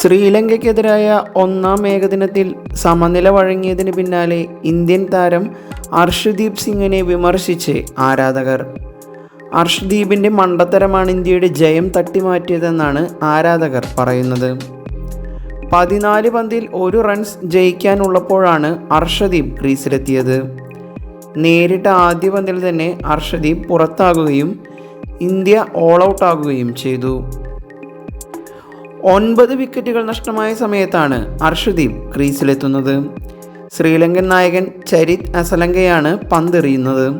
ശ്രീലങ്കയ്ക്കെതിരായ ഒന്നാം ഏകദിനത്തിൽ സമനില വഴങ്ങിയതിന് പിന്നാലെ ഇന്ത്യൻ താരം അർഷദീപ് സിംഗിനെ വിമർശിച്ച് ആരാധകർ. അർഷദീപിന്റെ മണ്ടത്തരമാണ് ഇന്ത്യയുടെ ജയം തട്ടിമാറ്റിയതെന്നാണ് ആരാധകർ പറയുന്നത്. പതിനാല് പന്തിൽ ഒരു റൺസ് ജയിക്കാനുള്ളപ്പോഴാണ് അർഷദീപ് ക്രീസിലെത്തിയത്. നേരിട്ട ആദ്യ പന്തിൽ തന്നെ അർഷദീപ് പുറത്താകുകയും ഇന്ത്യ ഓൾ ഔട്ടാകുകയും ചെയ്തു. ഒൻപത് വിക്കറ്റുകൾ നഷ്ടമായ സമയത്താണ് അർഷദീപ് ക്രീസിലെത്തുന്നത്. ശ്രീലങ്കൻ നായകൻ ചരിത് അസലങ്കയാണ് പന്തെറിയുന്നത്.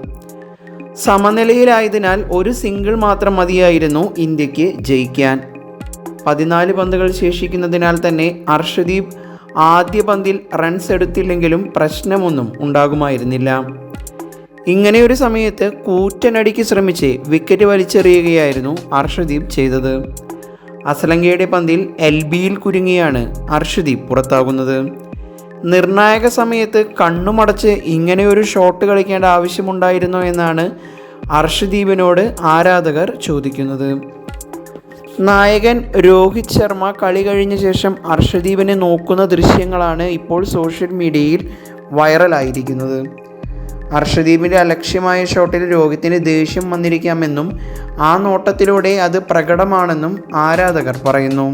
സമനിലയിലായതിനാൽ ഒരു സിംഗിൾ മാത്രം മതിയായിരുന്നു ഇന്ത്യയ്ക്ക് ജയിക്കാൻ. പതിനാല് പന്തുകൾ ശേഷിക്കുന്നതിനാൽ തന്നെ അർഷദീപ് ആദ്യ പന്തിൽ റൺസ് എടുത്തില്ലെങ്കിലും പ്രശ്നമൊന്നും ഉണ്ടാകുമായിരുന്നില്ല. ഇങ്ങനെയൊരു സമയത്ത് കൂറ്റനടിക്ക് ശ്രമിച്ച് വിക്കറ്റ് വലിച്ചെറിയുകയായിരുന്നു അർഷദീപ് ചെയ്തത്. അസലങ്കയുടെ പന്തിൽ എൽ ബിയിൽ കുരുങ്ങിയാണ് അർഷദി പുറത്താകുന്നത്. നിർണായക സമയത്ത് കണ്ണുമടച്ച് ഇങ്ങനെയൊരു ഷോട്ട് കളിക്കേണ്ട ആവശ്യമുണ്ടായിരുന്നോ എന്നാണ് അർഷദീപിനോട് ആരാധകർ ചോദിക്കുന്നത്. നായകൻ രോഹിത് ശർമ്മ കളി കഴിഞ്ഞ ശേഷം അർഷദീപിനെ നോക്കുന്ന ദൃശ്യങ്ങളാണ് ഇപ്പോൾ സോഷ്യൽ മീഡിയയിൽ വൈറലായിരിക്കുന്നത് അർഷദീപിന്റെ അലക്ഷ്യമായ ഷോട്ടിൽ രോഹിത്തിന് ദേഷ്യം വന്നിരിക്കാമെന്നും ആ നോട്ടത്തിലൂടെ അത് പ്രകടമാണെന്നും ആരാധകർ പറയുന്നു.